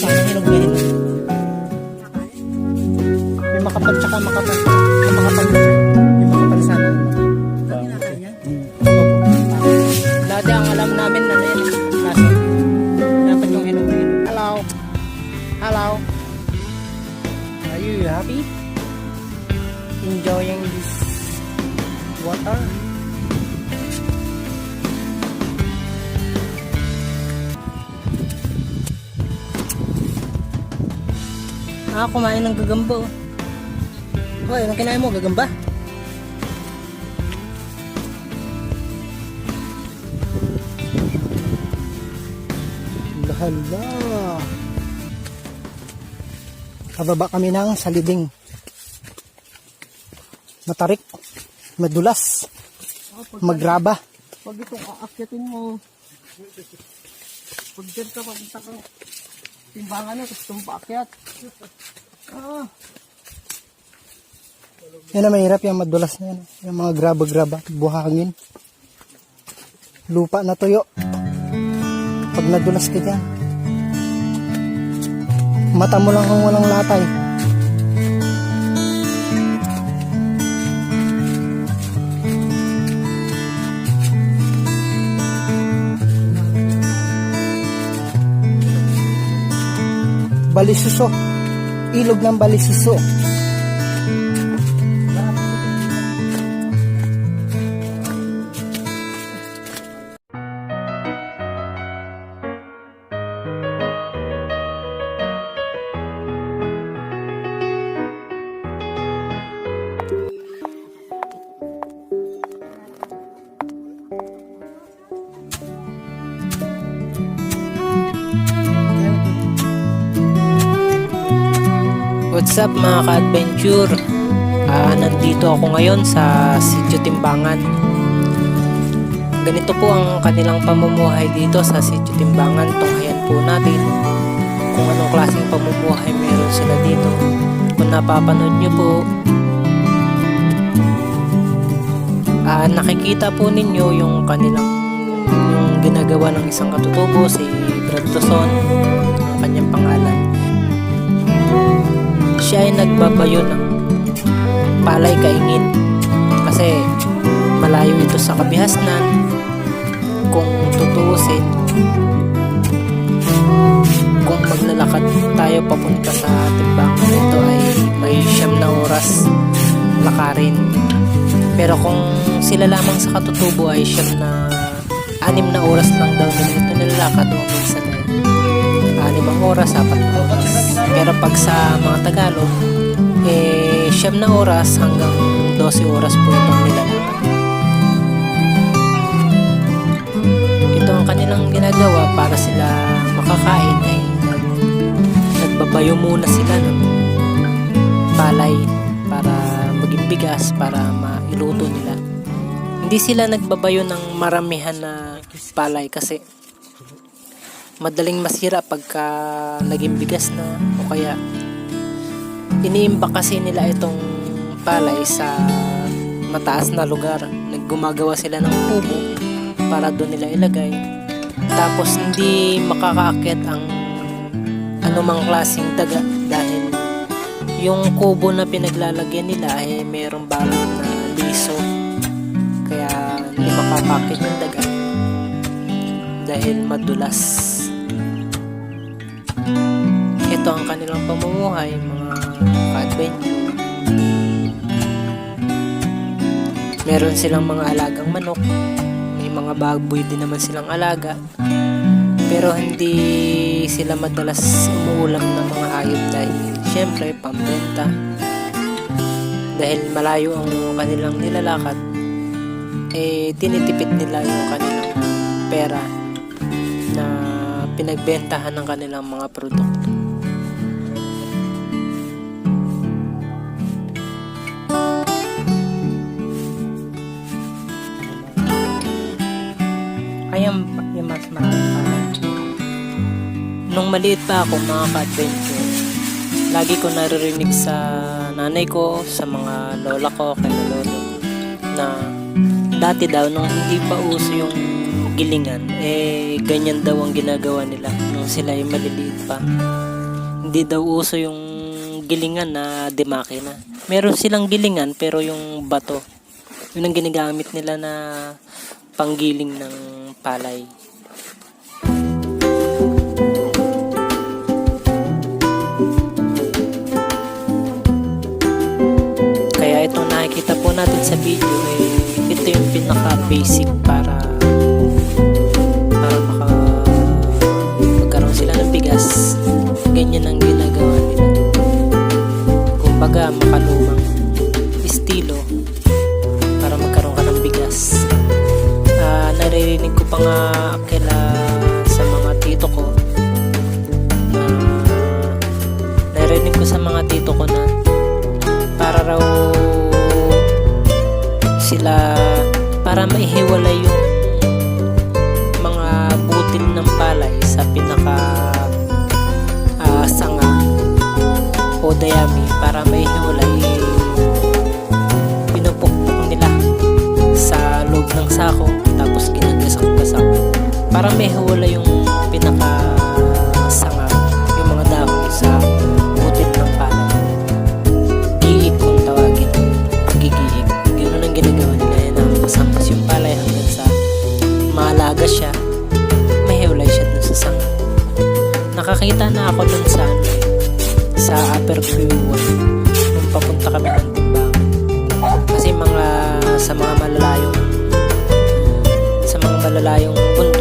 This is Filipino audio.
sa hinog na hinog. May makapal tsaka makapal. Makapal. Ah, kumain ng gagamba. oh. Hoy, anong kinain mo? Gagamba? Hala. Kababa kami ng saliding. Matarik. Madulas. Magraba. Pag itong aakyatin mo, pag dyan ka papunta ka, timbangan na, tapos itong paakyat. Ah, Yan na mahirap yung madulas na yan. Yung mga graba-graba, buhangin. Lupa na tuyo. Pag nadulas ka dyan. Mata mo lang kung walang latay. Balisuso. Ilog ng balisuso. What's up mga ka-adventure? Ah, nandito ako ngayon sa Sitio Timbangan. Ganito po ang kanilang pamumuhay dito sa Sitio Timbangan. Tunghayan po natin kung anong klaseng pamumuhay meron sila dito. Kung napapanood nyo po, ah, nakikita po ninyo yung kanilang yung ginagawa ng isang katutubo, si Brad Tuson, ang kanyang pangalan siya ay nagbabayo ng palay kaingin. Kasi malayo ito sa kabihasnan. Kung tutuusin kung maglalakad tayo papunta sa timbangan ito ay may siyam na oras lakarin. Pero kung sila lamang sa katutubo ay siyam na anim na oras lang daw nila ito nilalakad o minsan ay anim ang oras, apat na oras. Pero pag sa mga Tagalog, eh, siyam na oras hanggang 12 oras po itong nilalakad. Ito ang kanilang ginagawa para sila makakain ay nag, nagbabayo muna sila ng palay para maging bigas para mailuto nila. Hindi sila nagbabayo ng maramihan na palay kasi madaling masira pagka naging bigas na o kaya iniimba kasi nila itong palay sa mataas na lugar. Naggumagawa sila ng kubo para doon nila ilagay. Tapos hindi makakaakyat ang anumang klaseng daga dahil yung kubo na pinaglalagyan nila ay mayroong balot na liso. Kaya hindi makakakit yung daga dahil madulas. Ito ang kanilang pamumuhay, mga ka-adventure. Meron silang mga alagang manok. May mga baboy din naman silang alaga. Pero hindi sila madalas umuulam ng mga hayop dahil syempre pambenta. Dahil malayo ang kanilang nilalakad, eh tinitipid nila yung kanilang pera na pinagbentahan ng kanilang mga produkto. Ayan, yung mas marami. Nung maliit pa ako mga ka-adventure, lagi ko naririnig sa nanay ko, sa mga lola ko, kay lolo, na dati daw nung hindi pa uso yung gilingan, eh ganyan daw ang ginagawa nila nung sila ay maliliit pa. Hindi daw uso yung gilingan na demakina. Meron silang gilingan pero yung bato. Yun ang ginagamit nila na panggiling ng palay. Kaya itong nakikita po natin sa video eh, ito yung pinaka basic gusto ko na. Para raw sila para maihiwalay yung mga butil ng palay sa pinaka uh, sanga o dayami. nakakita na ako dun sa ano eh, sa upper crew 1 nung papunta kami ng timbang. Kasi mga sa mga malalayong sa mga malalayong punta